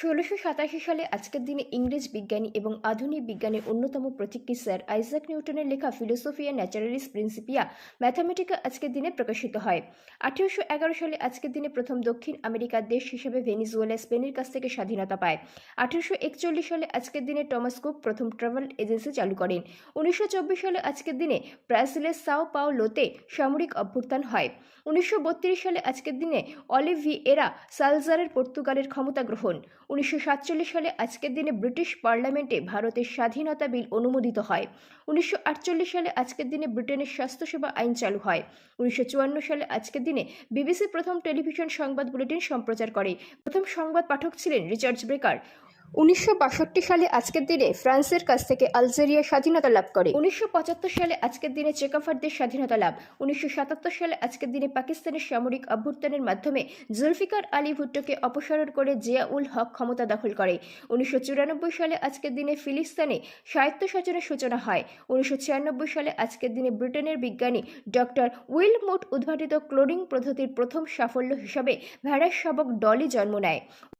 ষোলোশো সাতাশি সালে আজকের দিনে ইংরেজ বিজ্ঞানী এবং আধুনিক বিজ্ঞানের অন্যতম প্রতীকী স্যার আইজাক নিউটনের লেখা ফিলোসফিয়া ন্যাচারালিস প্রিন্সিপিয়া ম্যাথামেটিকা আজকের দিনে প্রকাশিত হয়। আঠেরোশো এগারো সালে আজকের দিনে প্রথম দক্ষিণ আমেরিকার দেশ হিসেবে ভেনিজুয়েলা, স্পেনের কাছ থেকে স্বাধীনতা পায়। আঠেরোশো একচল্লিশ সালে আজকের দিনে টমাস কুক প্রথম ট্রাভেল এজেন্সি চালু করেন। উনিশশো চব্বিশ সালে আজকের দিনে ব্রাজিলের সাও পাওলোতে সামরিক অভ্যুত্থান হয়। উনিশশো বত্রিশ সালে আজকের দিনে অলিভিয়েরা সালজারের পর্তুগালের ক্ষমতা গ্রহণ। উনিশশো সাতচল্লিশ সালে আজকের দিনে ব্রিটিশ পার্লামেন্টে ভারতের স্বাধীনতা বিল অনুমোদিত হয়। উনিশশো আটচল্লিশ সালে আজকের দিনে ব্রিটেনের স্বাস্থ্যসেবা আইন চালু হয়। উনিশশো চুয়ান্ন সালে আজকের দিনে বিবিসি প্রথম টেলিভিশন সংবাদ বুলেটিন সম্প্রচার করে। প্রথম সংবাদ পাঠক ছিলেন রিচার্ড ব্রেকার। উনিশশো বাষট্টি সালে আজকের দিনে ফ্রান্সের কাছ থেকে আলজেরিয়া স্বাধীনতা লাভ করে। উনিশশো পঁচাত্তর সালে আজকের দিনে চেকাফারদের স্বাধীনতা লাভ। উনিশশো সাতাত্তর সালে আজকের দিনে পাকিস্তানের সামরিক অভ্যুত্থানের মাধ্যমে জুলফিকার আলী ভুট্টোকে অপসারণ করে জিয়া উল হক ক্ষমতা দখল করে। উনিশশো চুরানব্বই সালে আজকের দিনে ফিলিস্তিনে স্বায়ত্তশাসনের সূচনা হয়। উনিশশো ছিয়ানব্বই সালে আজকের দিনে ব্রিটেনের বিজ্ঞানী ডক্টর উইলমোট উদ্ভাটিত ক্লোরিং পদ্ধতির প্রথম সাফল্য হিসাবে ভেড়ার শাবক ডলি জন্ম নেয়।